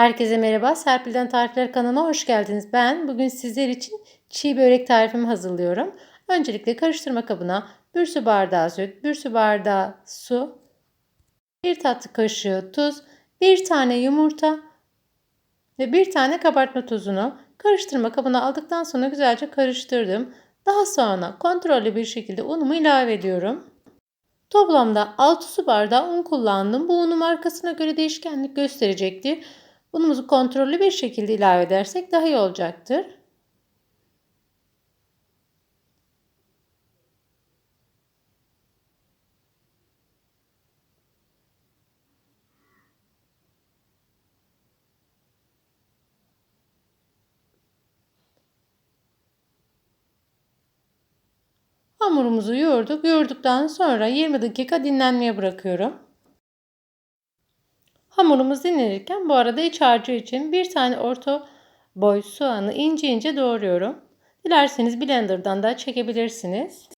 Herkese merhaba. Serpil'den Tarifler kanalına hoş geldiniz. Ben bugün sizler için çiğ börek tarifimi hazırlıyorum. Öncelikle karıştırma kabına 1 su bardağı süt, 1 su bardağı su, 1 tatlı kaşığı tuz, 1 tane yumurta ve 1 tane kabartma tozunu karıştırma kabına aldıktan sonra güzelce karıştırdım. Daha sonra kontrollü bir şekilde unumu ilave ediyorum. Toplamda 6 su bardağı un kullandım. Bu unun markasına göre değişkenlik gösterecektir. Unumuzu kontrollü bir şekilde ilave edersek daha iyi olacaktır. Hamurumuzu yoğurduk. Yoğurduktan sonra 20 dakika dinlenmeye bırakıyorum. Hamurumuz dinlenirken bu arada iç harcı için bir tane orta boy soğanı ince ince doğruyorum. Dilerseniz blenderdan da çekebilirsiniz.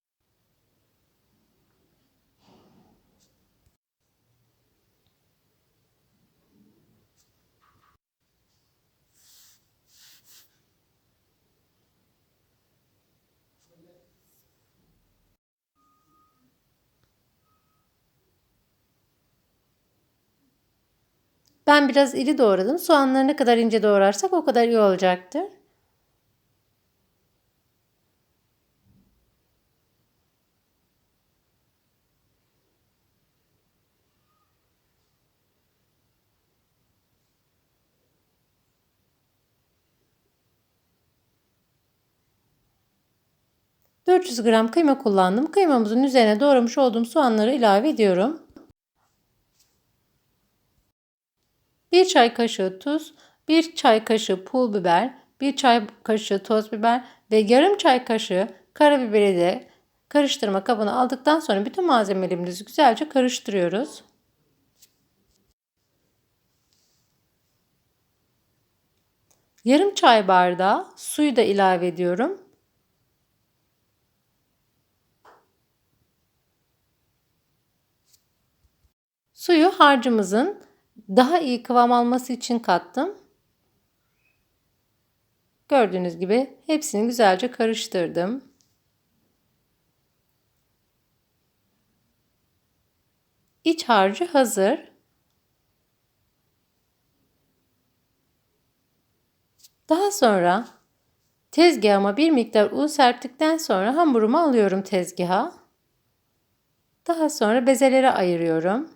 Ben biraz iri doğradım. Soğanları ne kadar ince doğrarsak o kadar iyi olacaktır. ...400 gram kıyma kullandım. Kıymamızın üzerine doğramış olduğum soğanları ilave ediyorum. 1 çay kaşığı tuz, 1 çay kaşığı pul biber, 1 çay kaşığı toz biber ve yarım çay kaşığı karabiberi de karıştırma kabına aldıktan sonra bütün malzemelerimizi güzelce karıştırıyoruz. Yarım çay bardağı suyu da ilave ediyorum. Suyu harcımızın daha iyi kıvam alması için kattım. Gördüğünüz gibi hepsini güzelce karıştırdım. İç harcı hazır. Daha sonra tezgahıma bir miktar un serptikten sonra hamurumu alıyorum tezgaha. Daha sonra bezelere ayırıyorum.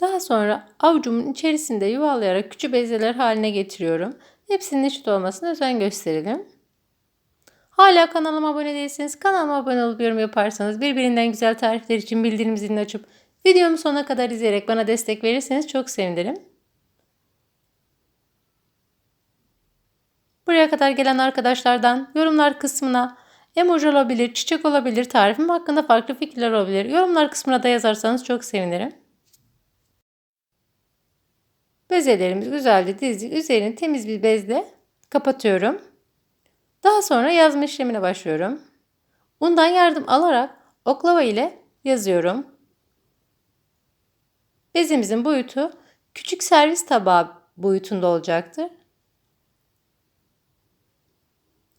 Daha sonra avucumun içerisinde yuvalayarak küçük bezeler haline getiriyorum. Hepsinin eşit olmasına özen gösterelim. Hala kanalıma abone değilseniz kanalıma abone olup yorum yaparsanız birbirinden güzel tarifler için bildirim zilini açıp videomu sona kadar izleyerek bana destek verirseniz çok sevinirim. Buraya kadar gelen arkadaşlardan yorumlar kısmına emoji olabilir, çiçek olabilir, tarifim hakkında farklı fikirler olabilir. Yorumlar kısmına da yazarsanız çok sevinirim. Bezelerimizi güzelce dizdik. Üzerini temiz bir bezle kapatıyorum. Daha sonra yazma işlemine başlıyorum. Bundan yardım alarak oklava ile yazıyorum. Bezimizin boyutu küçük servis tabağı boyutunda olacaktır.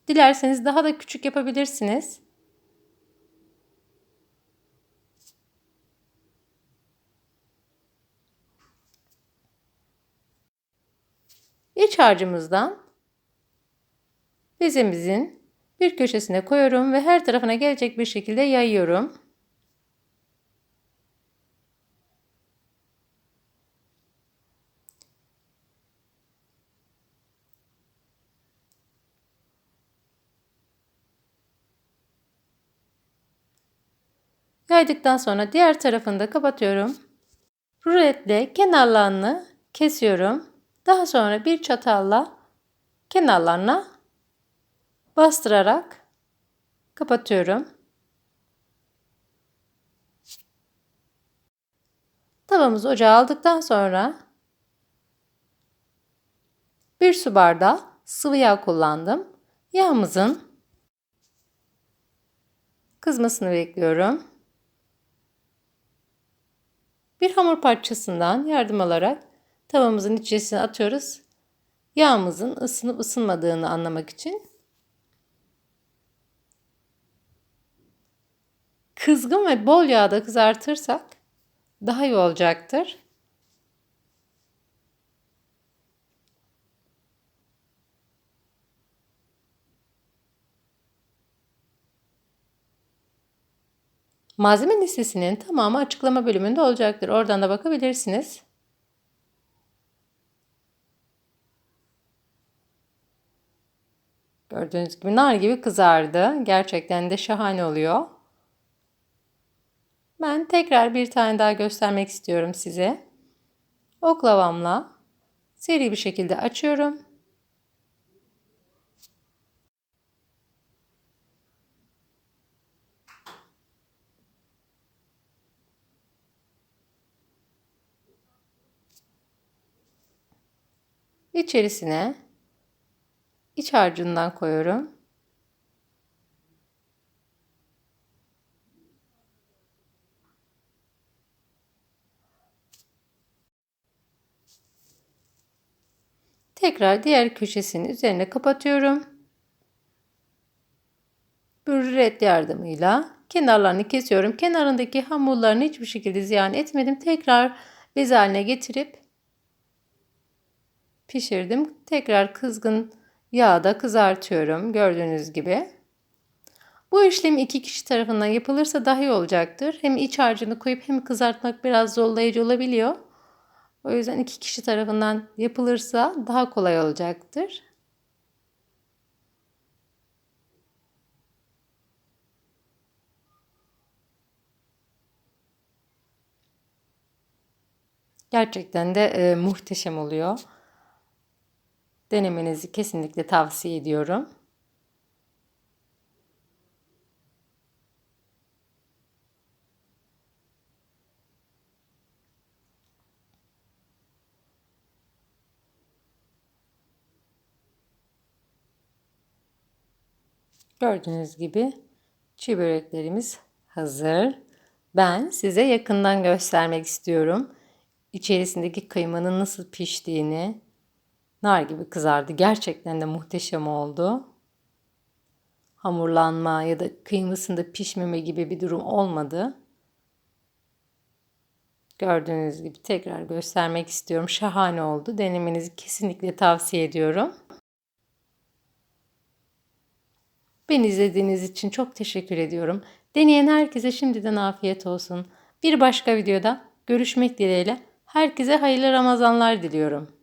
Dilerseniz daha da küçük yapabilirsiniz. İç harcımızdan bezemizin bir köşesine koyuyorum ve her tarafına gelecek bir şekilde yayıyorum. Yaydıktan sonra diğer tarafını da kapatıyorum. Ruletle kenarlarını kesiyorum. Daha sonra bir çatalla kenarlarına bastırarak kapatıyorum. Tavamızı ocağa aldıktan sonra bir su bardağı sıvı yağ kullandım. Yağımızın Kızmasını bekliyorum. Bir hamur parçasından yardım alarak tavamızın içerisine atıyoruz. Yağımızın ısınıp ısınmadığını anlamak için. Kızgın ve bol yağda kızartırsak daha iyi olacaktır. Malzeme listesinin tamamı açıklama bölümünde olacaktır. Oradan da bakabilirsiniz. Gördüğünüz gibi nar gibi kızardı. Gerçekten de şahane oluyor. Ben tekrar bir tane daha göstermek istiyorum size. Oklavamla seri bir şekilde açıyorum. İçerisine iç harcından koyuyorum. Tekrar diğer köşesini üzerine kapatıyorum. Bürret yardımıyla kenarlarını kesiyorum. Kenarındaki hamurlarını hiçbir şekilde ziyan etmedim. Tekrar bez haline getirip pişirdim. Tekrar kızgın yağda kızartıyorum gördüğünüz gibi. Bu işlem iki kişi tarafından yapılırsa daha iyi olacaktır. Hem iç harcını koyup hem kızartmak biraz zorlayıcı olabiliyor. O yüzden iki kişi tarafından yapılırsa daha kolay olacaktır. Gerçekten de e, muhteşem oluyor. Denemenizi kesinlikle tavsiye ediyorum. Gördüğünüz gibi çiğ böreklerimiz hazır. Ben size yakından göstermek istiyorum. İçerisindeki kıymanın nasıl piştiğini. Nar gibi kızardı. Gerçekten de muhteşem oldu. Hamurlanma ya da kıymasında pişmeme gibi bir durum olmadı. Gördüğünüz gibi tekrar göstermek istiyorum. Şahane oldu. Denemenizi kesinlikle tavsiye ediyorum. Beni izlediğiniz için çok teşekkür ediyorum. Deneyen herkese şimdiden afiyet olsun. Bir başka videoda görüşmek dileğiyle herkese hayırlı Ramazanlar diliyorum.